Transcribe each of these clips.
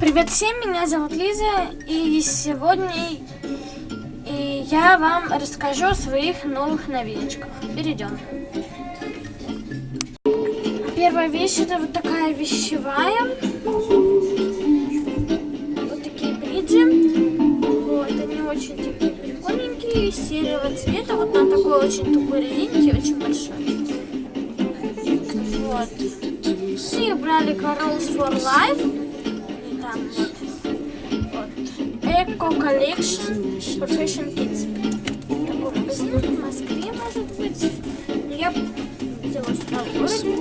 Привет всем, меня зовут Лиза, и сегодня я вам расскажу о своих новых новиночках. Перейдем. Первая вещь это вот такая вещевая. Вот такие бриджи. Вот, они очень такие прикольненькие, серого цвета. Вот на такой очень тупой резинке, очень большой. Вот. И брали Corals for Life там вот, вот Eco Collection Profession Kids. Магазин в Москве, может быть. Я взяла сюда в городе.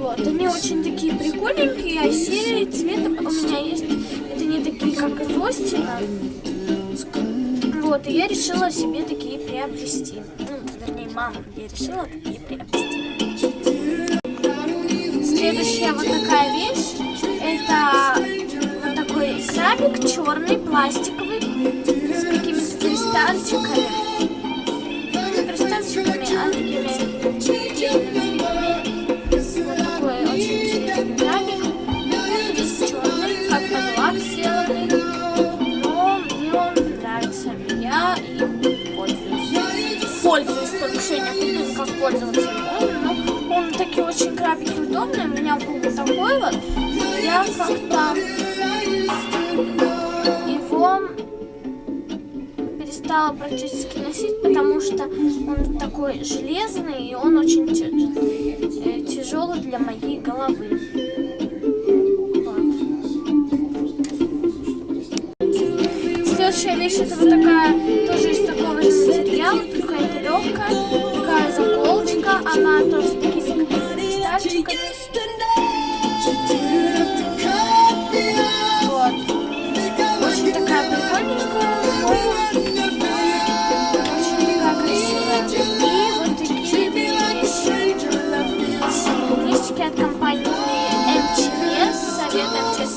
Вот, они очень такие прикольненькие, а серые цвета у меня есть. Это не такие, как из Остина. Вот, и я решила себе такие приобрести. Ну, вернее, мама я решила такие приобрести. Следующая вот такая вещь пластиковый, с какими-то кристальчиками. Не кристальчиками, а такими Вот такой очень интересный крабик. Весь черный, как под лак сделанный. Но мне он нравится. Я им пользуюсь. Пользуюсь, только сегодня купил, как пользоваться им. Но он такие очень крабики удобные. У меня был такой вот я как-то перестала практически носить, потому что он такой железный и он очень тяжелый для моей головы. Следующая вещь это вот такая, тоже из такого же материала, это легкая, такая заколочка,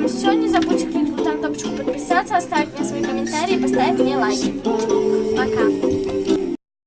Поэтому все, не забудьте кликнуть на кнопочку подписаться, оставить мне свои комментарии и поставить мне лайки. Пока!